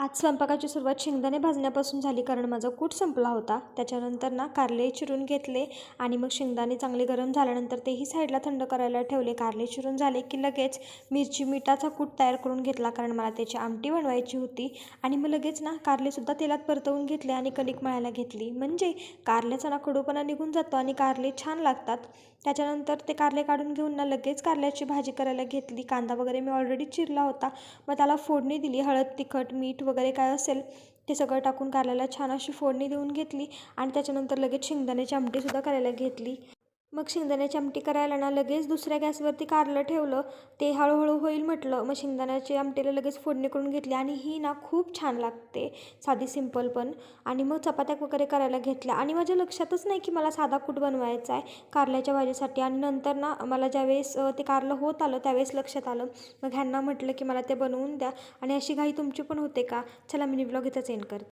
आज स्वयंपाकाची सुरुवात शेंगदाणे भाजण्यापासून झाली कारण माझा कूट संपला होता. त्याच्यानंतर ना कारले चिरून घेतले आणि मग शेंगदाणे चांगले गरम झाल्यानंतर तेही साईडला थंड करायला ठेवले. कारले चिरून झाले की लगेच मिरची मिठाचा कूट तयार करून घेतला कारण मला त्याची आमटी बनवायची होती आणि मग लगेच ना कारलेसुद्धा तेलात परतवून घेतले आणि कणिक मळायला घेतली. म्हणजे कारल्याचा ना कडूपणा निघून जातो आणि कारले छान लागतात. त्याच्यानंतर ते कारले काढून घेऊन ना लगेच कारल्याची भाजी करायला घेतली. कांदा वगैरे मी ऑलरेडी चिरला होता. मग त्याला फोडणी दिली. हळद तिखट मीठ वगैरे काय असेल ते सगळं टाकून कारल्याला छान अशी फोडणी देऊन घेतली आणि त्याच्यानंतर लगेच शेंगदाण्याची आमटीसुद्धा करायला घेतली. मग शेंगदाण्याची आमटी करायला ना लगेच दुसऱ्या गॅसवरती कारलं ठेवलं ते हळूहळू होईल म्हटलं. मग शेंगदाण्याची आमटीला लगेच फोडणी करून घेतली आणि ही ना खूप छान लागते. साधी सिंपल पण. आणि मग चपात्या वगैरे करायला घेतल्या. आणि माझ्या लक्षातच नाही की मला साधा कूट बनवायचा आहे कारल्याच्या भाजीसाठी. आणि नंतर ना मला ज्यावेळेस ते कारलं होत आलं त्यावेळेस लक्षात आलं. मग ह्यांना म्हटलं की मला ते बनवून द्या. आणि अशी घाई तुमची पण होते का? चला मिनी ब्लॉग इथंच एंड करते.